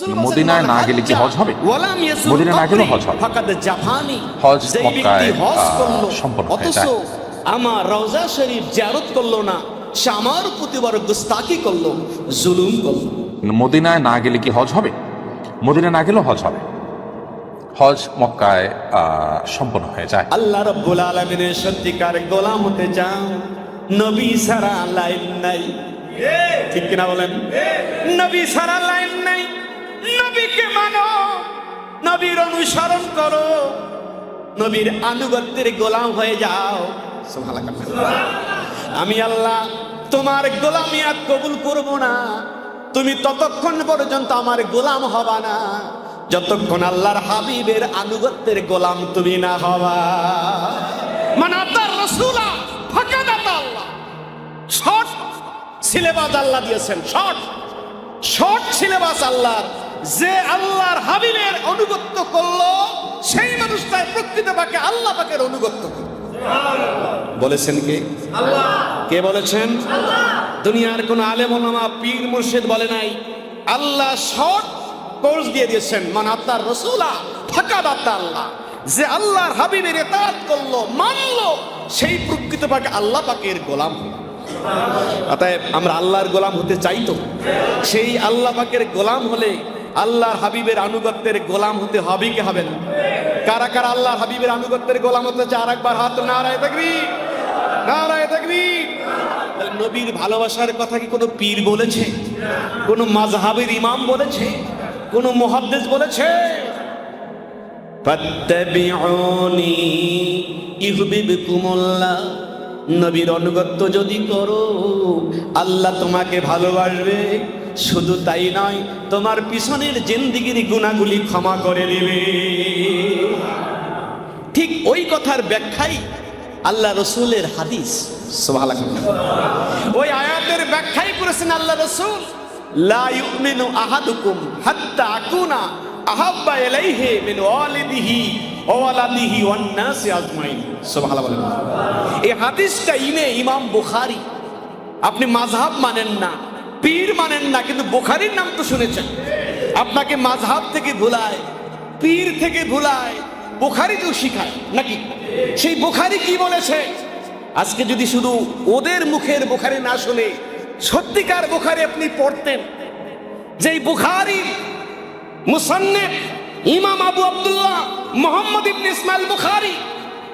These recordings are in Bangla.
মদিনায় না গেলে কি হজ হবে? মদিনায় না গেলেও হজ হবে। হজ মক্কায় সম্পন্ন হয়ে যায়। আমার রওজা শরীফ জিয়ারত করল না সে আমার প্রতি বড় গুস্তাকি করল জুলুম করল। মদিনায় না গেলে কি হজ হবে? মদিনায় না গেলেও হজ হবে। হজ মক্কায় আহ, সম্পন্ন হয়ে যায়। আল্লাহ রব্বুল আলমিনের সত্যিকার গোলাম হতে চাও নবী সারা লাইন নাই। ঠিক কিনা বলেন? নবী সারা লাইন নাই। নবীর অনুসরণ করো। নবীর আনুগত্যের গোলাম হয়ে যাও। আমি আল্লাহ, তোমার গোলামি আর কবুল করব না। তুমি ততক্ষণ পর্যন্ত আমার গোলাম হবা না। যতক্ষণ আল্লাহর হাবিবের আনুগত্যের গোলাম তুমি না হবা। মানে আল্লাহ রসুলা, ফাঁকা আল্লাহ। শর্ট সিলেবাস আল্লাহ দিয়েছেন, শর্ট। শর্ট সিলেবাস আল্লাহর। যে আল্লাহর হাবিবের অনুগত্য করল সেই মানুষটাই প্রকৃত পাকে আল্লাহ পাকের অনুগত্য করল। বলেছেন কে? কে বলেছেন? দুনিয়ার কোন আলেম ওলামা পীর মুর্শিদ বলে নাই। আল্লাহ শর্ট কোর্স দিয়ে দিয়েছেন মানে আপনার রসুলা ফাঁকা দাতা আল্লাহ। যে আল্লাহর হাবিবের এতাত করল মানলো সেই প্রকৃত পাকে আল্লাহ পাকের গোলাম হলো। অতএব আমরা আল্লাহর গোলাম হতে চাই তো। সেই আল্লাহ পাকের গোলাম হলে আল্লাহর হাবিবের আনুগত্যের গোলাম হতে হবে কি হবে না কারা কারা আল্লাহর হাবিবের আনুগত্যের গোলাম হতে চায়? আর একবার হাত নারায় থাকবি নারায় থাকবি নবীর ভালোবাসার কথা কি কোনো পীর বলেছে? কোনো মাযহাবের ইমাম বলেছে? কোনো মুহাদ্দিস বলেছে? ফাত্তাবিউনি ইউহিব্বুকুমুল্লাহ নবীর অনুগত্য যদি করো, আল্লাহ তোমাকে ভালোবাসবে। শুধু তাই নয়, তোমার পিছনের জিন্দিগির গুণাগুলি ক্ষমা করে নেবে ঠিক ওই কথার ব্যাখ্যাই আল্লাহ রসুলের হাদিস। ওই আয়াতের ব্যাখ্যাই করেছেন আল্লাহ রসুল এই হাদিসটা ইনে ইমাম আপনি মাযহাব মানেন না। পীর মানেন না, কিন্তু বুখারীর নাম তো শুনেছেন। আপনাকে মাঝহাব থেকে ভুলায়, পীর থেকে ভুলায়, বুখারী তো শিখায়, নাকি? সেই বুখারী কি বলেছে? আজকে যদি শুধু ওদের মুখের বুখারি না শুনে সত্যিকার বুখারি আপনি পড়তেন, যেই বুখারি মুসান্নেফ ইমাম আবু আবদুল্লাহ মোহাম্মদ ইবনে ইসমাইল বুখারী,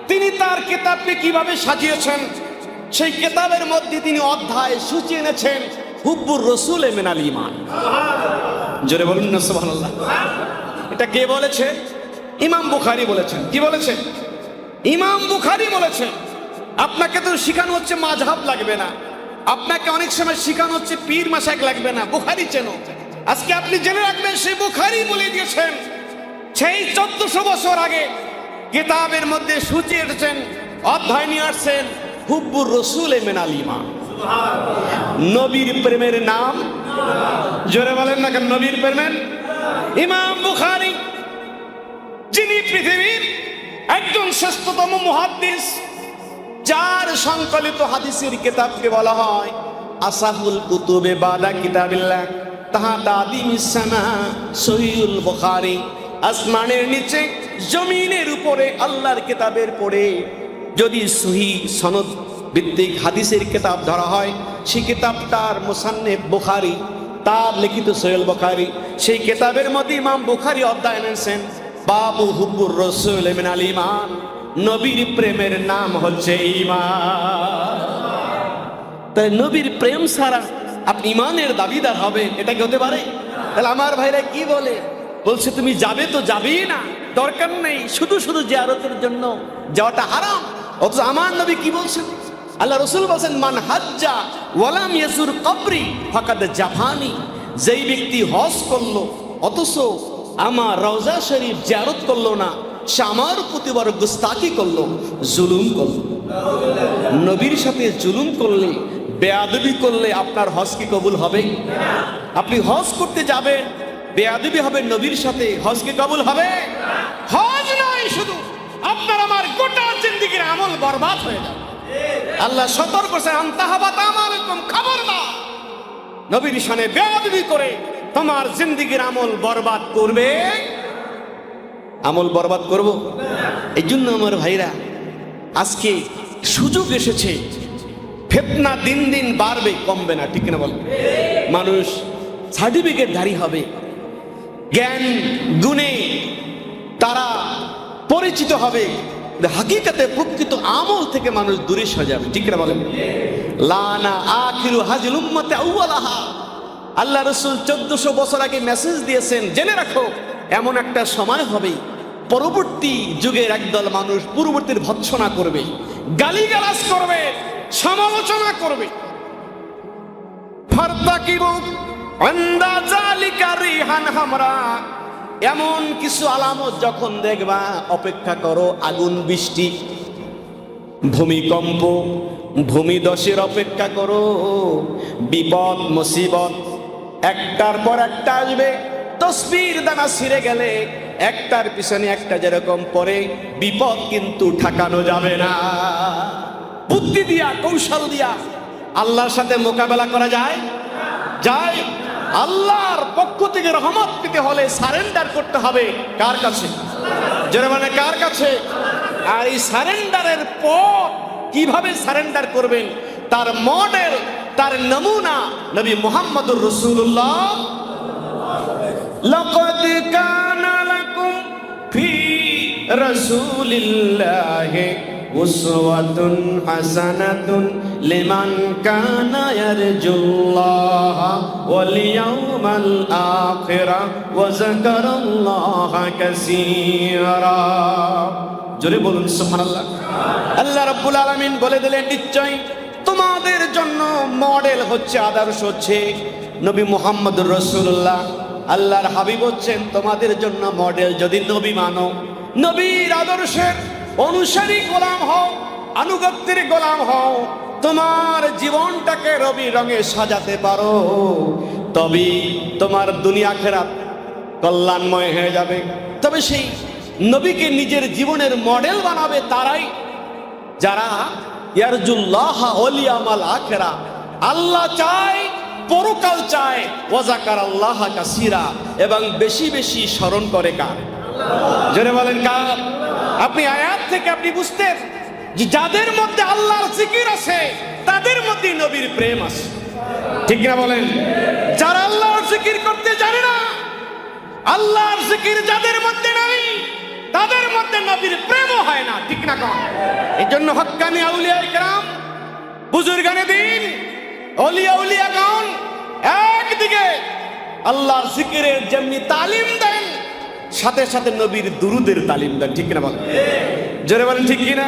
তিনি তার কিতাবকে কীভাবে সাজিয়েছেন, সেই কিতাবের মধ্যে তিনি অধ্যায় সূচি এনেছেন। হুব্বুর রসুল এ মেনাল ইমান জোরে বলুন না, সুবহানাল্লাহ। এটা কে বলেছে ইমাম বুখারি বলেছেন। কি বলেছেন? ইমাম বুখারি বলেছেন, আপনাকে তো শিখানো হচ্ছে মাঝহাব লাগবে না। আপনাকে অনেক সময় শিখানো হচ্ছে পীর মাসাক লাগবে না। বুখারি চেনো। আজকে আপনি জেনে রাখবেন, সেই বুখারি বলে দিয়েছেন, সেই চোদ্দশো বছর আগে কিতাবের মধ্যে সূচি এসেছেন, অধ্যায় নিয়ে আসছেন, হুব্বুর রসুল এ মেনাল ইমান নবীর প্রেমের নাম? জোরে বলেন না কেন, নবীর প্রেমের? ইমাম বুখারি, যিনি পৃথিবীর একজন শ্রেষ্ঠতম মুহাদ্দিস, যার সংকলিত হাদিসের কিতাবকে বলা হয় আসাহুল কুতুবে বাদা কিতাবিল্লাহ। তাহা দাদি মিসানা সহিউল বুখারী, আসমানের নিচে, জমিনের উপরে আল্লাহর কিতাবের পড়ে। যদি সহি সনদ ভিত্তিক হাদিসের কিতাব ধরা হয়। সেই কিতাবটার মুসান্নেফ বুখারী, তার লিখিত সোহেল বুখারি। সেই কিতাবের মধ্যে ইমাম বুখারী অধ্যায় এনেছেন, বাবু হুব্বুর রসুল মিনাল ইমান নবীর প্রেমের নাম হচ্ছে ইমান তাই নবীর প্রেম ছাড়া আপনি ইমানের দাবিদার হবেন, এটা কি হতে পারে? তাহলে আমার ভাইরা কি বলে? বলছে, তুমি যাবে তো যাবেই না, দরকার নেই, শুধু শুধু জিয়ারতের জন্য যাওয়াটা হারাম। অথচ আমার নবী কি বলছেন? আল্লাহ রসুল বলছেন, মান হাজ্জা ওয়ালাম ইয়াসুর কবরি, ফাকাদ জাফানি। যেই ব্যক্তি হজ করল, অথচ আমার রওজা শরীফ জিয়ারত করল না, সে আমার প্রতি বড় গুস্তাকি করল, জুলুম করল। নবীর সাথে জুলুম করলে, বেয়াদবি করলে আপনার হজ কি কবুল হবে? আপনি হজ করতে যাবেন, বেয়াদবি হবে নবীর সাথে, হজ কি কবুল হবে? হজ নয় শুধু, আপনার আমার গোটা জিন্দিগির আমল বরবাদ হয়ে যাবে। আল্লাহ সতর্ক করছে আমালকুম খবরদার নবীর শানে বেয়াদবি করে তোমার জিন্দিগির আমল বরবাদ করবে। আমল বরবাদ করব? এই জন্য আমার ভাইরা, আজকে সুযোগ এসেছে। ফেতনা দিন দিন বাড়বে, কমবে না, ঠিক না বল মানুষ সার্টিফিকেট ধারী হবে। জ্ঞান, গুণে তারা পরিচিত হবে। হাকিকাতে প্রকৃত আমল থেকে মানুষ দূরে সরে যাবে ঠিক না বলেন লানা আখিরু হাজিল উম্মতে আউয়ালাহা আল্লাহ রসুল চোদ্দশো বছর আগে মেসেজ দিয়েছেন, জেনে রাখো, এমন একটা সময় হবে, পরবর্তী যুগের একদল মানুষ পূর্ববর্তীর ভৎসনা করবে, গালিগালাজ করবে, সমালোচনা করবে। ফারতাকিবু আন্দা জালিকা রিহান হামরা। এমন কিছু আলামত যখন দেখবা, অপেক্ষা করো আগুন, বৃষ্টি, ভূমিকম্প ভূমিদশের অপেক্ষা করো, বিপদ, মুসিবত, একটার পর একটা আসবে, তসবির দানা ছিঁড়ে গেলে, একটার পিছনে একটা যেরকম পরে বিপদ কিন্তু ঠাকানো যাবে না। বুদ্ধি দিয়া, কৌশল দিয়া, আল্লাহর সাথে মোকাবেলা করা যায়? যায়। আল্লাহর পক্ষ থেকে রহমত পেতে হলে সারেন্ডার করতে হবে কার কাছে যারা মানে কার কাছে আর এই সারেন্ডারের পর কিভাবে সারেন্ডার করবেন তার মডেল তার নমুনা নবী মোহাম্মদুর রসুল্লাহ لقد كان لكم في رسول الله উসওয়াতুন হাসানাতুন লিমান কানা ইয়ারজুল্লাহ ওয়াল ইয়াউমাল আখিরা ওয়া যাকারাল্লাহা কাসীরা। জোরে বলুন, সুবহানাল্লাহ। আল্লাহ রাব্বুল আলামিন বলে দিলেন নিশ্চয় তোমাদের জন্য মডেল হচ্ছে আদর্শ হচ্ছে নবী মুহাম্মদুর রাসূলুল্লাহ। আল্লাহর হাবিব হচ্ছেন, তোমাদের জন্য মডেল যদি নবী মানো। নবীর আদর্শের অনুসারী গোলাম হও, আনুগত্যের গোলাম হও। তোমার জীবনটাকে রবি রঙে সাজাতে পারো। তবে তোমার দুনিয়া খেরাত কল্যাণময় হয়ে যাবে। তবে সেই নবীকে নিজের জীবনের মডেল বানাবে তারাই। যারা ইয়ারজুল্লাহ ওলিয়ামাল আখেরা, আল্লাহ চায়, পরকাল চায় ওয়াজাকার আল্লাহ কাসিরা, এবং বেশি বেশি স্মরণ করে কার? জোরে বলেন কার? আপনি আয়াত থেকে আপনি বুঝতেন যে যাদের মধ্যে আল্লাহর জিকির আছে, তাদের মধ্যে নবীর প্রেম আছে। ঠিক না বলেন? যারা আল্লাহর জিকির করতে জানে না, আল্লাহর জিকির যাদের মধ্যে নাই, তাদের মধ্যে নবীর প্রেমও হয় না, ঠিক না কম এই জন্য হক্কানি আউলিয়া ইকরাম, বুজুর্গানে দিন, অলিয়া উলিয়া গান, একদিকে আল্লাহর জিকিরের যেমনি তালিম দেন সাথে সাথে নবীর দুরুদের তালিম দেন ঠিক কিনা বলেন? জোরে বলেন ঠিক কিনা?